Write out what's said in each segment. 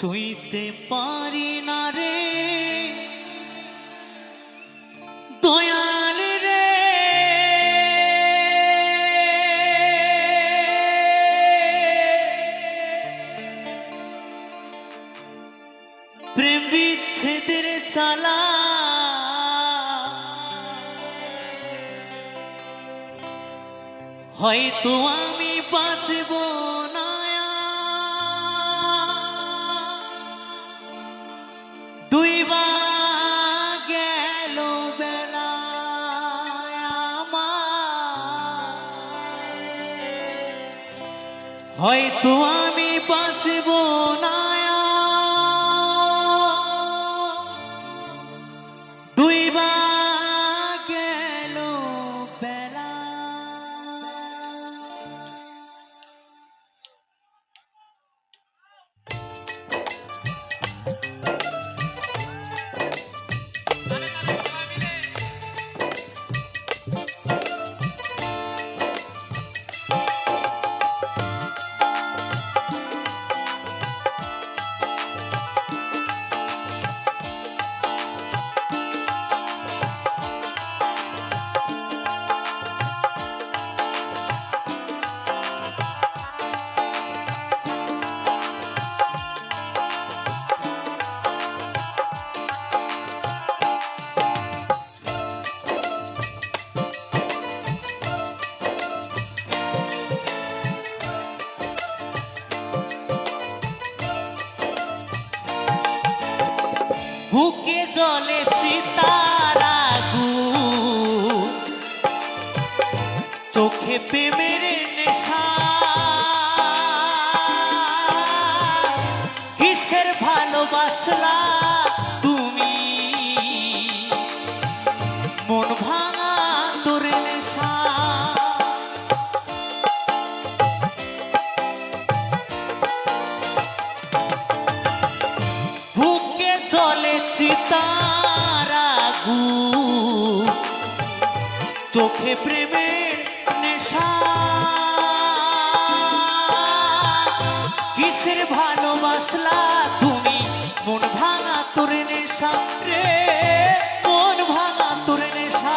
সইতে পারি না রে। দয়াল রে। প্রেম বিচ্ছেদের চালা হয়তো আমি বাঁচব। ডুইবা গেল বেলা হয়তো জলে চিতারা চোখে প্রেমের নেশা। কিসের ভালোবাসলা চিতারাগু চোখে প্রেমের নেশা। কিসের ভালোবাসলা তুমি? মন ভাঙা তোর নেশা রে। মন ভাঙা তোর নেশা।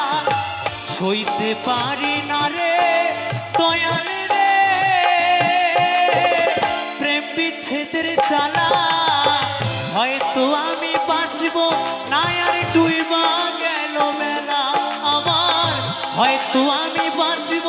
সইতে পারি বাঁচব না আর ডুইবা গেল মেলা আমার। হয়তো আমি বাঁচব।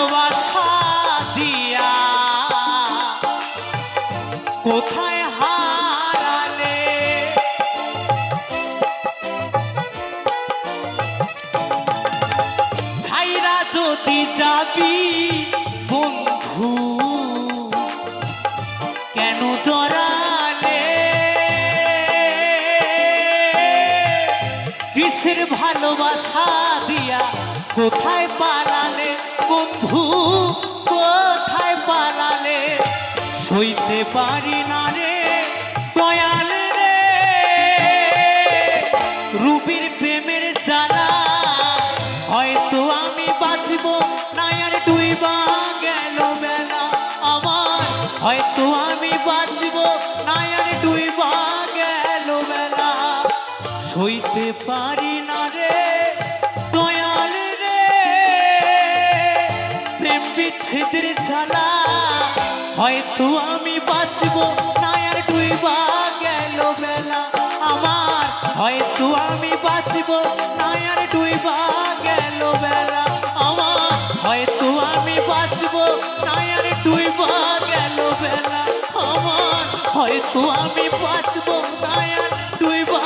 ভালোবাসা দিয়া। কোথায় হারালে? ছাইরা যদি যাবি বন্ধু কেন জড়ালে? কিসের ভালোবাসা দিয়া কোথায় পালালে বন্ধু? কোথায় পালালে? সইতে পারি না রে দয়াল রে। রুবির প্রেমের জ্বালা, হয়তো আমি বাঁচব না আর ডুইবা গেল বেলা আমার। হয়তো আমি বাঁচব না আর ডুইবা গেল বেলা সইতে পারি না রে বিচ্ছেদের জ্বালা হয়তো আমি বাঁচব না আর ডুইবা গেল বেলা। আমার হয়তো আমি বাঁচব না আর ডুইবা গেল বেলা। আমার হয়তো আমি বাঁচব না আর ডুইবা গেল বেলা। আমার হয়তো আমি বাঁচব না আর ডুইবা